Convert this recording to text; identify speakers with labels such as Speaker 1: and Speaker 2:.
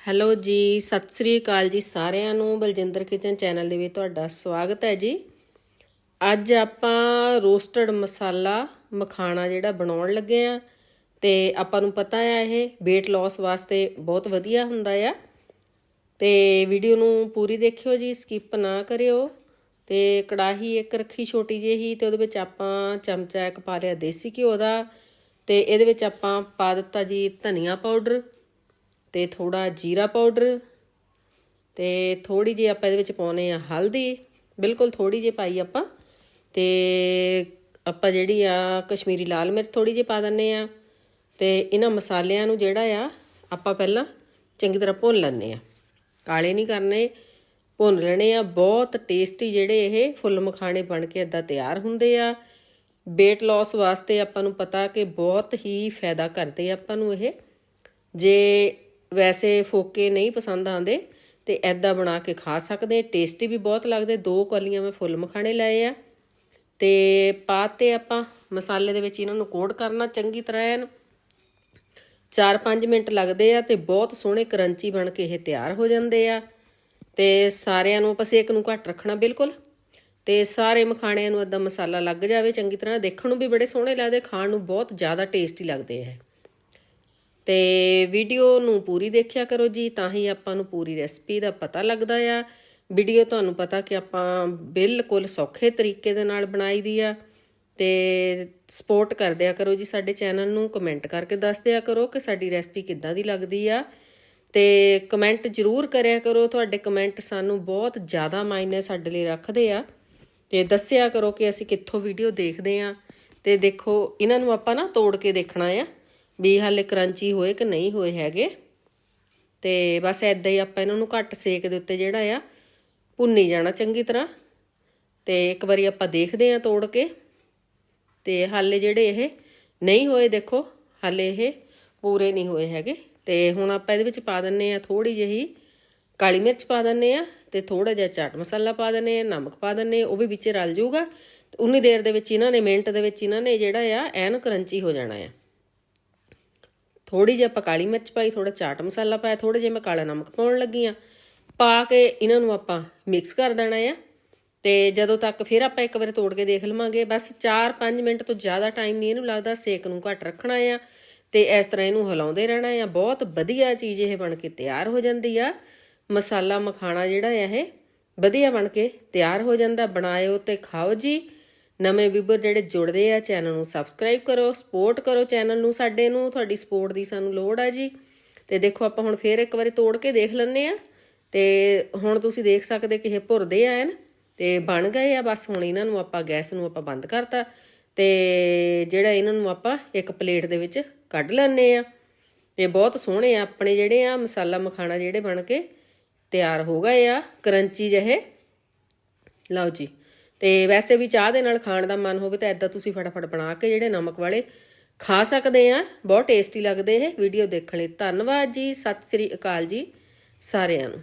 Speaker 1: Hello ਜੀ, ਸਤਿ ਸ੍ਰੀ ਅਕਾਲ ਜੀ ਸਾਰਿਆਂ ਨੂੰ। ਬਲਜਿੰਦਰ ਕਿਚਨ ਚੈਨਲ ਦੇ ਵਿੱਚ ਤੁਹਾਡਾ ਸਵਾਗਤ ਹੈ ਜੀ। ਅੱਜ ਆਪਾਂ ਰੋਸਟਡ ਮਸਾਲਾ ਮਖਾਣਾ ਜਿਹੜਾ ਬਣਾਉਣ ਲੱਗੇ ਆ ਤੇ ਆਪਾਂ ਨੂੰ ਪਤਾ ਆ ਇਹ weight loss ਵਾਸਤੇ ਬਹੁਤ ਵਧੀਆ ਹੁੰਦਾ ਆ। ਤੇ ਵੀਡੀਓ ਨੂੰ ਪੂਰੀ ਦੇਖਿਓ ਜੀ ਸਕਿਪ ਨਾ ਕਰਿਓ। ਤੇ ਕੜਾਹੀ ਇੱਕ ਰੱਖੀ ਛੋਟੀ ਜਿਹੀ ਤੇ ਉਹਦੇ ਵਿੱਚ ਆਪਾਂ ਚਮਚਾ ਇੱਕ ਪਾ ਲਿਆ ਦੇਸੀ ਘਿਓ ਦਾ ਤੇ ਇਹਦੇ ਵਿੱਚ ਆਪਾਂ ਪਾ ਦਿੱਤਾ ਜੀ ਧਨੀਆ ਪਾਊਡਰ। ਤੇ ਥੋੜਾ ਜੀਰਾ ਪਾਊਡਰ ਤੇ ਥੋੜੀ ਜਿਹੀ ਆਪਾਂ ਇਹਦੇ ਵਿੱਚ ਪਾਉਨੇ ਆ ਹਲਦੀ, ਬਿਲਕੁਲ ਥੋੜੀ ਜਿਹੀ ਪਾਈ ਆਪਾਂ ਤੇ ਆਪਾਂ ਜਿਹੜੀ ਆ ਕਸ਼ਮੀਰੀ ਲਾਲ ਮਿਰਚ ਥੋੜੀ ਜਿਹੀ ਪਾ ਦਿੰਨੇ ਆ ਤੇ ਇਹਨਾਂ ਮਸਾਲਿਆਂ ਨੂੰ ਜਿਹੜਾ ਆ ਆਪਾਂ ਪਹਿਲਾਂ ਚੰਗੀ ਤਰ੍ਹਾਂ ਭੁੰਨ ਲੈਣੇ ਆ। ਕਾਲੇ ਨਹੀਂ ਕਰਨੇ, ਭੁੰਨ ਲੈਣੇ ਆ। ਬਹੁਤ ਟੇਸਟੀ ਜਿਹੜੇ ਇਹ ਫੁੱਲ ਮਖਾਣੇ ਬਣ ਕੇ ਇਦਾਂ ਤਿਆਰ ਹੁੰਦੇ ਆ। weight loss ਵਾਸਤੇ ਆਪਾਂ ਨੂੰ ਪਤਾ ਕਿ ਬਹੁਤ ਹੀ ਫਾਇਦਾ ਕਰਦੇ ਆ ਆਪਾਂ ਨੂੰ ਇਹ। ਜੇ ਵੈਸੇ ਫੋਕੇ ਨਹੀਂ ਪਸੰਦ ਆਉਂਦੇ ਤੇ ਐਦਾਂ ਬਣਾ ਕੇ ਖਾ ਸਕਦੇ। ਟੇਸਟੀ ਵੀ ਬਹੁਤ ਲੱਗਦੇ। ਦੋ ਕਲੀਆਂ ਮੈਂ ਫੁੱਲ ਮਖਾਣੇ ਲਏ ਆ। ਤੇ ਪਾਤੇ ਆਪਾਂ। ਮਸਾਲੇ ਦੇ ਵਿੱਚ ਇਹਨਾਂ ਨੂੰ ਕੋਟ ਕਰਨਾ ਚੰਗੀ ਤਰ੍ਹਾਂ ਐਨ। 4-5 ਮਿੰਟ ਲੱਗਦੇ ਆ ਤੇ ਬਹੁਤ ਸੋਹਣੇ ਕਰੰਚੀ ਬਣ ਕੇ ਇਹ ਤਿਆਰ ਹੋ ਜਾਂਦੇ ਆ। ਤੇ ਸਾਰਿਆਂ ਨੂੰ ਆਪਾਂ ਸੇਕ ਨੂੰ ਘੱਟ ਰੱਖਣਾ ਬਿਲਕੁਲ। ਤੇ ਸਾਰੇ ਮਖਾਣਿਆਂ ਨੂੰ ਇਦਾਂ ਮਸਾਲਾ ਲੱਗ ਜਾਵੇ ਚੰਗੀ ਤਰ੍ਹਾਂ। ਦੇਖਣ ਨੂੰ ਵੀ ਬੜੇ ਸੋਹਣੇ ਲੱਗਦੇ, ਖਾਣ ਨੂੰ ਬਹੁਤ ਜ਼ਿਆਦਾ ਟੇਸਟੀ ਲੱਗਦੇ ਆ ਤੇ ਵੀਡੀਓ ਨੂੰ ਪੂਰੀ ਦੇਖਿਆ ਕਰੋ ਜੀ, ਤਾਂ ਹੀ ਆਪਾਂ ਨੂੰ ਪੂਰੀ ਰੈਸਪੀ ਦਾ ਪਤਾ ਲੱਗਦਾ ਆ। ਵੀਡੀਓ ਤੁਹਾਨੂੰ ਪਤਾ ਕਿ ਆਪਾਂ ਬਿਲਕੁਲ ਸੌਖੇ ਤਰੀਕੇ ਦੇ ਨਾਲ ਬਣਾਈ ਦੀ ਆ। ਤੇ ਸਪੋਰਟ ਕਰ ਦਿਆ ਕਰੋ ਜੀ ਸਾਡੇ ਚੈਨਲ ਨੂੰ ਕਮੈਂਟ ਕਰਕੇ ਦੱਸ ਦਿਆ ਕਰੋ ਕਿ ਸਾਡੀ ਰੈਸਪੀ ਕਿੱਦਾਂ ਦੀ ਲੱਗਦੀ ਆ। ਤੇ ਕਮੈਂਟ ਜ਼ਰੂਰ ਕਰਿਆ ਕਰੋ, ਤੁਹਾਡੇ ਕਮੈਂਟ ਸਾਨੂੰ ਬਹੁਤ ਜ਼ਿਆਦਾ ਮਾਇਨੇ ਸਾਡੇ ਲਈ ਰੱਖਦੇ ਆ। ਤੇ ਦੱਸਿਆ ਕਰੋ ਕਿ ਅਸੀਂ ਕਿੱਥੋਂ ਵੀਡੀਓ ਦੇਖਦੇ ਆ। ਤੇ ਦੇਖੋ, ਇਹਨਾਂ ਨੂੰ ਆਪਾਂ ਨਾ ਤੋੜ ਕੇ ਦੇਖਣਾ ਆ। ਵੀ ਹਾਲੇ ਕਰੰਚੀ ਹੋਏ ਕਿ ਨਹੀਂ ਹੋਏ ਹੈਗੇ। ਤੇ ਬਸ ਐਦਾਂ ਹੀ ਆਪਾਂ ਇਹਨਾਂ ਨੂੰ ਘੱਟ ਸੇਕ ਦੇ ਉੱਤੇ ਜਿਹੜਾ ਆ, ਭੁੰਨੀ ਜਾਣਾ ਚੰਗੀ ਤਰ੍ਹਾਂ। ਤੇ ਇੱਕ ਵਾਰੀ ਆਪਾਂ ਦੇਖਦੇ ਆ ਤੋੜ ਕੇ। ਤੇ ਹਾਲੇ ਜਿਹੜੇ ਇਹ ਨਹੀਂ ਹੋਏ ਦੇਖੋ, ਹਾਲੇ ਇਹ ਪੂਰੇ ਨਹੀਂ ਹੋਏ ਹੈਗੇ। ਤੇ ਹੁਣ ਆਪਾਂ ਇਹਦੇ ਵਿੱਚ ਪਾ ਦਿੰਨੇ ਆ ਥੋੜੀ ਜਿਹੀ ਕਾਲੀ ਮਿਰਚ ਪਾ ਦਿੰਨੇ ਆ ਤੇ ਥੋੜਾ ਜਿਹਾ ਚਾਟ ਮਸਾਲਾ ਪਾ ਦਿੰਨੇ ਆ ਨਮਕ ਪਾ ਦਿੰਨੇ ਉਹ ਵੀ ਵਿੱਚ ਰਲ ਜਾਊਗਾ। ਤੇ ਉਨੀ ਦੇਰ ਦੇ ਵਿੱਚ ਇਹਨਾਂ ਨੇ, ਮਿੰਟ ਦੇ ਵਿੱਚ ਇਹਨਾਂ ਨੇ ਜਿਹੜਾ ਆ, ਐਨ ਕਰੰਚੀ ਹੋ ਜਾਣਾ ਆ। ਥੋੜੀ ਜਿਹੀ ਆਪਾਂ ਕਾਲੀ ਮਿਰਚ ਪਾਈ ਥੋੜਾ ਚਾਟ ਮਸਾਲਾ ਪਾਇਆ ਥੋੜੇ ਜਿਹੇ ਮੈਂ ਕਾਲਾ ਨਮਕ ਪਾਉਣ ਲੱਗੀ ਆ ਪਾ ਕੇ ਇਹਨਾਂ ਨੂੰ ਆਪਾਂ ਮਿਕਸ ਕਰ ਦੇਣਾ ਆ ਤੇ ਜਦੋਂ ਤੱਕ ਫਿਰ ਆਪਾਂ ਇੱਕ ਵਾਰ ਤੋੜ ਕੇ ਦੇਖ ਲਵਾਂਗੇ। ਬਸ 4-5 ਮਿੰਟ ਤੋਂ ਜ਼ਿਆਦਾ ਟਾਈਮ ਨਹੀਂ ਇਹਨੂੰ ਲੱਗਦਾ, ਸੇਕ ਨੂੰ ਘੱਟ ਰੱਖਣਾ ਆ ਤੇ ਇਸ ਤਰ੍ਹਾਂ ਇਹਨੂੰ ਹਿਲਾਉਂਦੇ ਰਹਿਣਾ ਆ। ਬਹੁਤ ਵਧੀਆ ਚੀਜ਼ ਇਹ ਬਣ ਕੇ ਤਿਆਰ ਹੋ ਜਾਂਦੀ ਆ। ਮਸਾਲਾ ਮਖਾਣਾ ਜਿਹੜਾ ਆ ਇਹ ਵਧੀਆ ਬਣ ਕੇ ਤਿਆਰ ਹੋ ਜਾਂਦਾ। ਬਣਾਇਓ ਤੇ ਖਾਓ ਜੀ। ਨਵੇਂ ਵੀਵਰ ਜਿਹੜੇ ਜੁੜਦੇ ਆ ਚੈਨਲ ਨੂੰ ਸਬਸਕ੍ਰਾਈਬ ਕਰੋ, ਸਪੋਰਟ ਕਰੋ ਚੈਨਲ ਨੂੰ ਸਾਡੇ ਨੂੰ, ਤੁਹਾਡੀ ਸਪੋਰਟ ਦੀ ਸਾਨੂੰ ਲੋੜ ਆ ਜੀ। ਤੇ ਦੇਖੋ ਆਪਾਂ ਹੁਣ ਫੇਰ ਇੱਕ ਵਾਰੀ ਤੋੜ ਕੇ ਦੇਖ ਲੈਣੇ ਆ। ਤੇ ਹੁਣ ਤੁਸੀਂ ਦੇਖ ਸਕਦੇ ਕਿ ਇਹ ਭੁਰਦੇ ਆ ਹਨ ਤੇ ਬਣ ਗਏ ਆ, ਬਸ ਹੁਣ ਇਹਨਾਂ ਨੂੰ ਆਪਾਂ ਗੈਸ ਨੂੰ ਆਪਾਂ ਬੰਦ ਕਰਤਾ। ਤੇ ਜਿਹੜਾ ਇਹਨਾਂ ਨੂੰ ਆਪਾਂ ਇੱਕ ਪਲੇਟ ਦੇ ਵਿੱਚ ਕੱਢ ਲੈਣੇ ਆ। ਇਹ ਬਹੁਤ ਸੋਹਣੇ ਆ, ਆਪਣੇ ਜਿਹੜੇ ਆ ਮਸਾਲਾ ਮਖਾਣਾ ਜਿਹੜੇ ਬਣ ਕੇ ਤਿਆਰ ਹੋ ਗਏ ਆ, ਕਰੰਚੀ ਜਿਹੇ। ਲਓ ਜੀ। ਤੇ ਵੈਸੇ ਵੀ ਚਾਹ ਦੇ ਨਾਲ ਖਾਣ ਦਾ ਮਨ ਹੋਵੇ ਤਾਂ ਐਦਾਂ ਤੁਸੀਂ ਫਟਾਫਟ ਬਣਾ ਕੇ ਜਿਹੜੇ ਨਮਕ ਵਾਲੇ ਖਾ ਸਕਦੇ ਆ। ਬਹੁਤ ਟੇਸਟੀ ਲੱਗਦੇ ਇਹ। ਵੀਡੀਓ ਦੇਖਣ ਲਈ ਧੰਨਵਾਦ ਜੀ। ਸਤਿ ਸ੍ਰੀ ਅਕਾਲ ਜੀ ਸਾਰਿਆਂ ਨੂੰ।